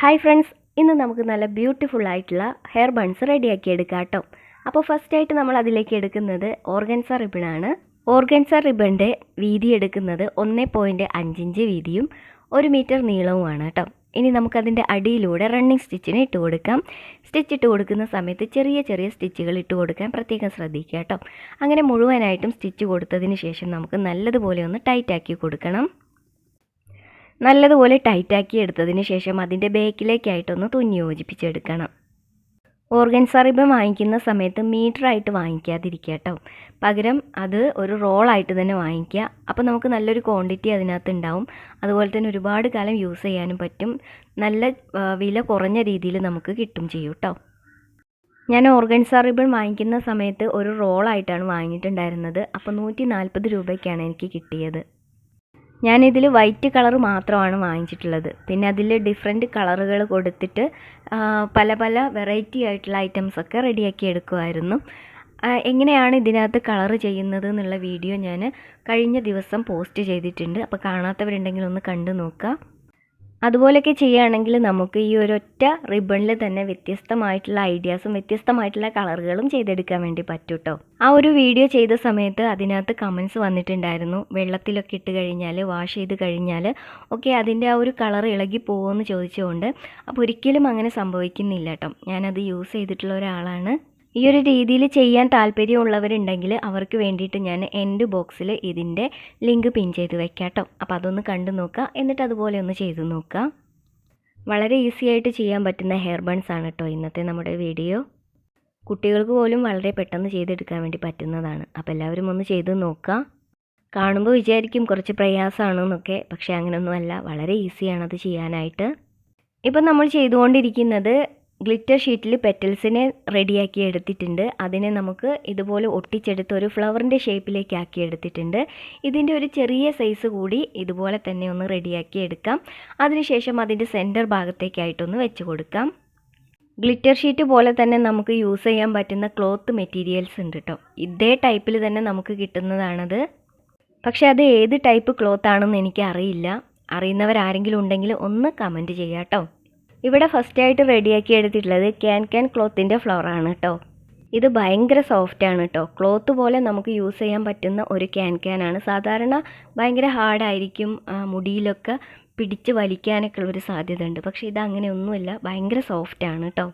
Hi friends ഇന്ന് നമുക്ക് നല്ല ബ്യൂട്ടിഫുൾ ആയിട്ടുള്ള ഹെയർ ബൺസ് റെഡിയാക്കി എടുക്കാം കേട്ടോ. അപ്പോൾ ഫസ്റ്റ് ആയിട്ട് നമ്മൾ അതിലേക്ക് എടുക്കുന്നത് ഓർഗൻസ റിബണാണ് ഓർഗൻസ റിബണിന്റെ വീതി എടുക്കുന്നത് ഒന്ന് പോയിന്റ് അഞ്ചിഞ്ച് വീതിയും ഒരു മീറ്റർ നീളവുമാണ് കേട്ടോ. ഇനി നമുക്കതിന്റെ അടിയിലൂടെ റണ്ണിങ് സ്റ്റിച്ചിന് ഇട്ട് കൊടുക്കാം. സ്റ്റിച്ച് ഇട്ട് കൊടുക്കുന്ന സമയത്ത് ചെറിയ ചെറിയ സ്റ്റിച്ചുകൾ ഇട്ട് കൊടുക്കാൻ പ്രത്യേകം ശ്രദ്ധിക്കുക കേട്ടോ. അങ്ങനെ മുഴുവനായിട്ടും സ്റ്റിച്ച് കൊടുത്തതിന് ശേഷം നമുക്ക് നല്ലതുപോലെ ഒന്ന് ടൈറ്റാക്കി കൊടുക്കണം. നല്ലതുപോലെ ടൈറ്റാക്കി എടുത്തതിന് ശേഷം അതിന്റെ ബേക്കിലേക്കായിട്ടൊന്ന് തുന്നി യോജിപ്പിച്ചെടുക്കണം ഓർഗൻസ റിബൺ വാങ്ങിക്കുന്ന സമയത്ത് മീറ്ററായിട്ട് വാങ്ങിക്കാതിരിക്കുക കേട്ടോ പകരം അത് ഒരു റോളായിട്ട് തന്നെ വാങ്ങിക്കുക. അപ്പോൾ നമുക്ക് നല്ലൊരു ക്വാണ്ടിറ്റി അതിനകത്ത് ഉണ്ടാവും അതുപോലെ തന്നെ ഒരുപാട് കാലം യൂസ് ചെയ്യാനും പറ്റും. നല്ല വില കുറഞ്ഞ രീതിയിൽ നമുക്ക് കിട്ടും ചെയ്യും കേട്ടോ ഞാൻ ഓർഗൻസ റിബൺ വാങ്ങിക്കുന്ന സമയത്ത് ഒരു റോളായിട്ടാണ് വാങ്ങിയിട്ടുണ്ടായിരുന്നത്. അപ്പോൾ നൂറ്റി നാൽപ്പത് രൂപയ്ക്കാണ് എനിക്ക് കിട്ടിയത്. ഞാനിതിൽ വൈറ്റ് കളർ മാത്രമാണ് വാങ്ങിച്ചിട്ടുള്ളത്. പിന്നെ അതിൽ ഡിഫറെന്റ് കളറുകൾ കൊടുത്തിട്ട് പല പല വെറൈറ്റി ആയിട്ടുള്ള ഐറ്റംസൊക്കെ റെഡിയാക്കി എടുക്കുമായിരുന്നു എങ്ങനെയാണ് ഇതിനകത്ത് കളർ ചെയ്യുന്നത് എന്നുള്ള വീഡിയോ ഞാൻ കഴിഞ്ഞ ദിവസം പോസ്റ്റ് ചെയ്തിട്ടുണ്ട്. അപ്പോൾ കാണാത്തവരുണ്ടെങ്കിൽ ഒന്ന് കണ്ടു നോക്കുക അതുപോലെയൊക്കെ ചെയ്യുകയാണെങ്കിൽ നമുക്ക് ഈ ഒരൊറ്റ റിബണിൽ തന്നെ വ്യത്യസ്തമായിട്ടുള്ള ഐഡിയാസും വ്യത്യസ്തമായിട്ടുള്ള കളറുകളും ചെയ്തെടുക്കാൻ വേണ്ടി പറ്റും കേട്ടോ ആ ഒരു വീഡിയോ ചെയ്ത സമയത്ത് അതിനകത്ത് കമൻസ് വന്നിട്ടുണ്ടായിരുന്നു. വെള്ളത്തിലൊക്കെ ഇട്ട് കഴിഞ്ഞാൽ വാഷ് ചെയ്ത് കഴിഞ്ഞാൽ ഒക്കെ അതിന്റെ ആ ഒരു കളർ ഇളകി പോകുമെന്ന് ചോദിച്ചുകൊണ്ട്. അപ്പോൾ ഒരിക്കലും അങ്ങനെ സംഭവിക്കുന്നില്ല കേട്ടോ. ഞാനത് യൂസ് ചെയ്തിട്ടുള്ള ഒരാളാണ്. ഈ ഒരു രീതിയിൽ ചെയ്യാൻ താല്പര്യമുള്ളവരുണ്ടെങ്കിൽ അവർക്ക് വേണ്ടിയിട്ട് ഞാൻ എന്റെ ബോക്സിൽ ഇതിന്റെ ലിങ്ക് പിൻ ചെയ്ത് വെക്കാം കേട്ടോ അപ്പോൾ അതൊന്ന് കണ്ടു നോക്കുക എന്നിട്ട് അതുപോലെ ഒന്ന് ചെയ്തു നോക്കുക വളരെ ഈസി ആയിട്ട് ചെയ്യാൻ പറ്റുന്ന ഹെയർ ബൺസ് ആണ് കേട്ടോ ഇന്നത്തെ നമ്മുടെ വീഡിയോ കുട്ടികൾക്ക് പോലും വളരെ പെട്ടെന്ന് ചെയ്തെടുക്കാൻ വേണ്ടി പറ്റുന്നതാണ്. അപ്പോൾ എല്ലാവരും ഒന്ന് ചെയ്ത് നോക്കുക കാണുമ്പോൾ വിചാരിക്കും കുറച്ച് പ്രയാസമാണെന്നൊക്കെ പക്ഷേ അങ്ങനെയൊന്നുമല്ല വളരെ ഈസിയാണ് അത് ചെയ്യാനായിട്ട്. ഇപ്പം നമ്മൾ ചെയ്തുകൊണ്ടിരിക്കുന്നത് ഗ്ലിറ്റർ ഷീറ്റിൽ പെറ്റൽസിനെ റെഡിയാക്കി എടുത്തിട്ടുണ്ട്. അതിനെ നമുക്ക് ഇതുപോലെ ഒട്ടിച്ചെടുത്ത് ഒരു ഫ്ലവറിന്റെ ഷേപ്പിലേക്ക് ആക്കി എടുത്തിട്ടുണ്ട്. ഇതിന്റെ ഒരു ചെറിയ സൈസ് കൂടി ഇതുപോലെ തന്നെ ഒന്ന് റെഡിയാക്കി എടുക്കാം. അതിനുശേഷം അതിന്റെ സെന്റർ ഭാഗത്തേക്കായിട്ടൊന്ന് വെച്ച് കൊടുക്കാം. ഗ്ലിറ്റർ ഷീറ്റ് പോലെ തന്നെ നമുക്ക് യൂസ് ചെയ്യാൻ പറ്റുന്ന ക്ലോത്ത് മെറ്റീരിയൽസ് ഉണ്ട് കേട്ടോ. ഇതേ ടൈപ്പിൽ തന്നെ നമുക്ക് കിട്ടുന്നതാണത്. പക്ഷേ അത് ഏത് ടൈപ്പ് ക്ലോത്ത് ആണെന്ന് എനിക്ക് അറിയില്ല അറിയുന്നവരാരെങ്കിലും ഉണ്ടെങ്കിൽ ഒന്ന് കമന്റ് ചെയ്യാം കേട്ടോ ഇവിടെ ഫസ്റ്റ് ആയിട്ട് റെഡിയാക്കി എടുത്തിട്ടുള്ളത് ക്യാൻ ക്യാൻ ക്ലോത്തിന്റെ ഫ്ലവറാണ് കേട്ടോ ഇത് ഭയങ്കര സോഫ്റ്റ് ആണ് കേട്ടോ ക്ലോത്ത് പോലെ നമുക്ക് യൂസ് ചെയ്യാൻ പറ്റുന്ന ഒരു ക്യാൻ ആണ്. സാധാരണ ഭയങ്കര ഹാർഡായിരിക്കും മുടിയിലൊക്കെ പിടിച്ച് വലിക്കാനൊക്കെ ഉള്ളൊരു സാധ്യത ഉണ്ട് പക്ഷേ ഇത് അങ്ങനെയൊന്നുമില്ല ഭയങ്കര സോഫ്റ്റ് ആണ് കേട്ടോ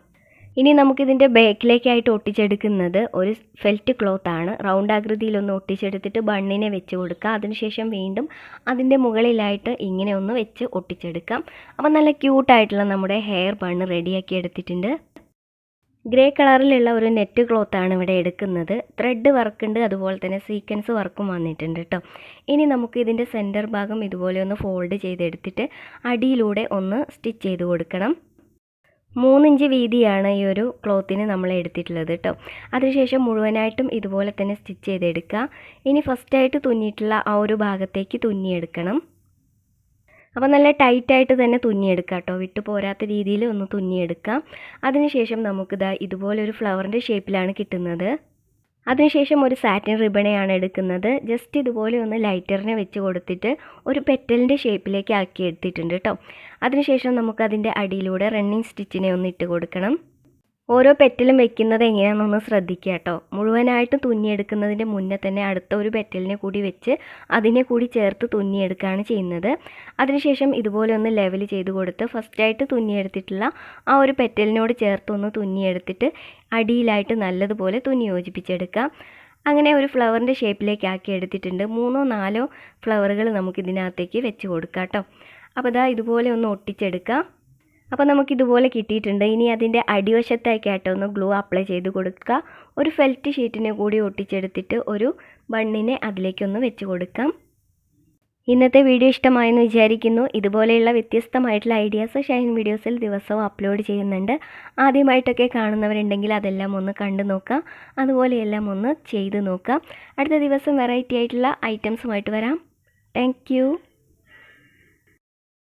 ഇനി നമുക്കിതിന്റെ ബാക്കിലേക്കായിട്ട് ഒട്ടിച്ചെടുക്കുന്നത് ഒരു ഫെൽറ്റ് ക്ലോത്ത് ആണ്. റൗണ്ട് ആകൃതിയിലൊന്ന് ഒട്ടിച്ചെടുത്തിട്ട് ബണ്ണിനെ വെച്ച് കൊടുക്കുക അതിനുശേഷം വീണ്ടും അതിന്റെ മുകളിലായിട്ട് ഇങ്ങനെ ഒന്ന് വെച്ച് ഒട്ടിച്ചെടുക്കാം. അപ്പം നല്ല ക്യൂട്ടായിട്ടുള്ള നമ്മുടെ ഹെയർ ബണ്ണ് റെഡിയാക്കി എടുത്തിട്ടുണ്ട്. ഗ്രേ കളറിലുള്ള ഒരു നെറ്റ് ക്ലോത്ത് ആണ് ഇവിടെ എടുക്കുന്നത്. ത്രെഡ് വർക്ക് ഉണ്ട്. അതുപോലെ തന്നെ സീക്വൻസ് വർക്കും വന്നിട്ടുണ്ട് കേട്ടോ ഇനി നമുക്ക് ഇതിന്റെ സെന്റർ ഭാഗം ഇതുപോലെ ഒന്ന് ഫോൾഡ് ചെയ്തെടുത്തിട്ട് അടിയിലൂടെ ഒന്ന് സ്റ്റിച്ച് ചെയ്ത് കൊടുക്കണം. മൂന്നിഞ്ച് വീതിയാണ് ഈ ഒരു ക്ലോത്തിന് നമ്മൾ എടുത്തിട്ടുള്ളത് കേട്ടോ അതിനുശേഷം മുഴുവനായിട്ടും ഇതുപോലെ തന്നെ സ്റ്റിച്ച് ചെയ്തെടുക്കുക. ഇനി ഫസ്റ്റായിട്ട് തുന്നിയിട്ടുള്ള ആ ഒരു ഭാഗത്തേക്ക് തുന്നിയെടുക്കണം. അപ്പോൾ നല്ല ടൈറ്റായിട്ട് തന്നെ തുന്നിയെടുക്കുക കേട്ടോ വിട്ടു പോരാത്ത രീതിയിൽ ഒന്ന് തുന്നിയെടുക്കാം. അതിനുശേഷം നമുക്കിതാ ഇതുപോലെ ഒരു ഫ്ലവറിന്റെ ഷേപ്പിലാണ് കിട്ടുന്നത്. അതിനുശേഷം ഒരു സാറ്റിൻ റിബണയാണ് എടുക്കുന്നത്. ജസ്റ്റ് ഇതുപോലെ ഒന്ന് ലൈറ്ററിനെ വെച്ച് കൊടുത്തിട്ട് ഒരു പെറ്റലിന്റെ ഷേപ്പിലേക്ക് ആക്കി എടുത്തിട്ടുണ്ട് കേട്ടോ അതിനുശേഷം നമുക്കതിന്റെ അടിയിലൂടെ റണ്ണിങ് സ്റ്റിച്ചിനെ ഒന്ന് ഇട്ട് കൊടുക്കണം. ഓരോ പെറ്റലും വെക്കുന്നത് എങ്ങനെയാണെന്നൊന്ന് ശ്രദ്ധിക്കുക കേട്ടോ. മുഴുവനായിട്ട് തുന്നിയെടുക്കുന്നതിന്റെ മുന്നേ തന്നെ അടുത്ത ഒരു പെറ്റലിനെ കൂടി വെച്ച് അതിനെ കൂടി ചേർത്ത് തുന്നിയെടുക്കുകയാണ് ചെയ്യുന്നത്. അതിനുശേഷം ഇതുപോലെ ഒന്ന് ലെവൽ ചെയ്ത് കൊടുത്ത് ഫസ്റ്റായിട്ട് തുന്നിയെടുത്തിട്ടുള്ള ആ ഒരു പെറ്റലിനോട് ചേർത്ത് ഒന്ന് തുന്നിയെടുത്തിട്ട് അടിയിലായിട്ട് നല്ലതുപോലെ തുന്നി യോജിപ്പിച്ചെടുക്കുക. അങ്ങനെ ഒരു ഫ്ലവറിന്റെ ഷേപ്പിലേക്ക് ആക്കി എടുത്തിട്ടുണ്ട്. മൂന്നോ നാലോ ഫ്ലവറുകൾ നമുക്ക് ഇതിനകത്തേക്ക് വെച്ച് കൊടുക്കാം കേട്ടോ. അപ്പോൾ ഇതാ ഇതുപോലെ ഒന്ന് ഒട്ടിച്ചെടുക്കാം. അപ്പോൾ നമുക്കിതുപോലെ കിട്ടിയിട്ടുണ്ട്. ഇനി അതിന്റെ അടിവശത്തേക്കായിട്ട് ഒന്ന് ഗ്ലൂ അപ്ലൈ ചെയ്ത് കൊടുക്കുക. ഒരു ഫെൽറ്റ് ഷീറ്റിനെ കൂടി ഒട്ടിച്ചെടുത്തിട്ട് ഒരു ബണ്ണിനെ അതിലേക്കൊന്ന് വെച്ച് കൊടുക്കാം. ഇന്നത്തെ വീഡിയോ ഇഷ്ടമായെന്ന് വിചാരിക്കുന്നു. ഇതുപോലെയുള്ള വ്യത്യസ്തമായിട്ടുള്ള ഐഡിയാസ് ഷൈൻ വീഡിയോസിൽ ദിവസവും അപ്ലോഡ് ചെയ്യുന്നുണ്ട്. ആദ്യമായിട്ടൊക്കെ കാണുന്നവരുണ്ടെങ്കിൽ അതെല്ലാം ഒന്ന് കണ്ടു നോക്കാം. അതുപോലെയെല്ലാം ഒന്ന് ചെയ്ത് നോക്കാം. അടുത്ത ദിവസം വെറൈറ്റി ആയിട്ടുള്ള ഐറ്റംസുമായിട്ട് വരാം. താങ്ക്